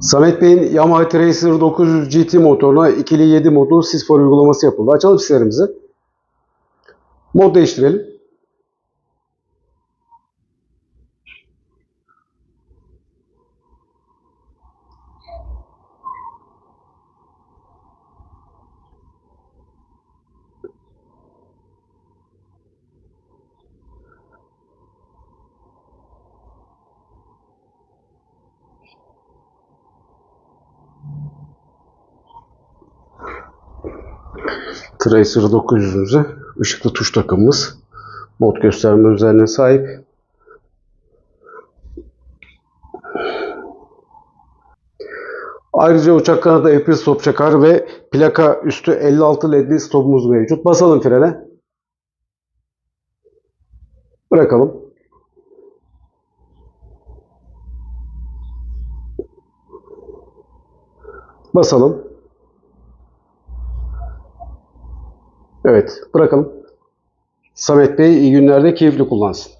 Samet Bey'in Yamaha Tracer 900 GT motoruna ikili 7 modu Sisfor uygulaması yapıldı. Açalım sislerimizi. Mod değiştirelim. Tracer 900'ümüze ışıklı tuş takımımız. Mod gösterme özelliğine sahip. Ayrıca uçak kanadı F1 stop çakar ve plaka üstü 56 ledli stopumuz mevcut. Basalım frene. Bırakalım. Basalım. Evet, bırakalım. Samet Bey iyi günlerde keyifli kullansın.